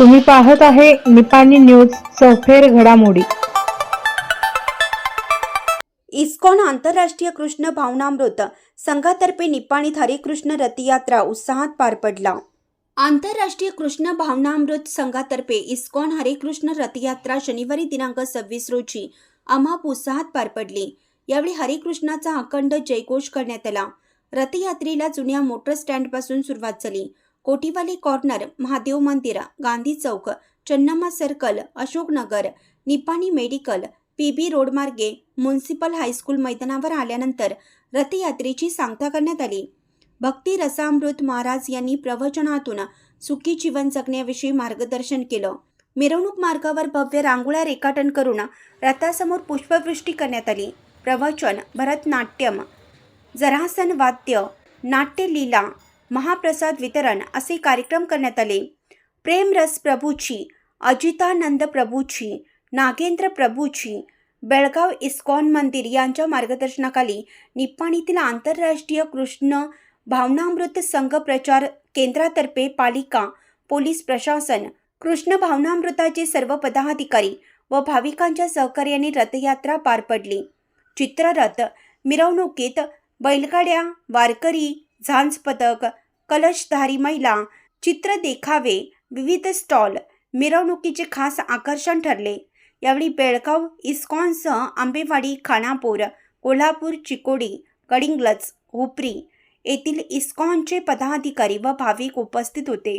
तुम्ही पाहत आहे निपाणी न्यूज चौफेर घडामोडी. इस्कॉन आंतरराष्ट्रीय कृष्ण भावनामृत संघातर्फे निपाणीत हरिकृष्ण रथयात्रा उत्साहात पार पडला. आंतरराष्ट्रीय कृष्ण भावनामृत संघातर्फे इस्कॉन हरिकृष्ण रथयात्रा शनिवारी दिनांक सव्वीस रोजी अमाप उत्साहात पार पडली. यावेळी हरिकृष्णाचा अखंड जयघोष करण्यात आला. रथयात्रेला जुन्या मोटर स्टँडपासून सुरुवात झाली. कोटीवाली कॉर्नर महादेव मंदिर Gandhi Chowk Channamma circle Ashoknagar Nipani medical P B रोडमार्गे municipal high school मैदानावर आल्यानंतर रथयात्रेची सांगता करण्यात आली. भक्ती रसामृत महाराज यांनी प्रवचनातून सुखी जीवन जगण्याविषयी मार्गदर्शन केलं. मिरवणूक मार्गावर भव्य रांगोळ्या रेखाटन करून रथासमोर पुष्पवृष्टी करण्यात आली. प्रवचन भरतनाट्यम जरासन वाद्य नाट्यलीला महाप्रसाद वितरण असे कार्यक्रम करण्यात आले. प्रेमरस प्रभूची अजितानंद प्रभूची नागेंद्र प्रभूची बेळगाव इस्कॉन मंदिर यांच्या मार्गदर्शनाखाली निप्पाणीतील आंतरराष्ट्रीय कृष्ण भावनामृत संघ प्रचार केंद्रातर्फे पालिका पोलीस प्रशासन कृष्ण भावनामृताचे सर्व पदाधिकारी व भाविकांच्या सहकार्याने रथयात्रा पार पडली. चित्ररथ मिरवणुकीत बैलगाड्या वारकरी झांज पदक कलशधारी महिला चित्र देखावे विविध स्टॉल मिरवणुकीचे खास आकर्षण ठरले. यावेळी बेळगाव इस्कॉनसह आंबेवाडी खानापूर कोल्हापूर चिकोडी कडिंग्लज हुपरी येथील इस्कॉनचे पदाधिकारी व भाविक उपस्थित होते.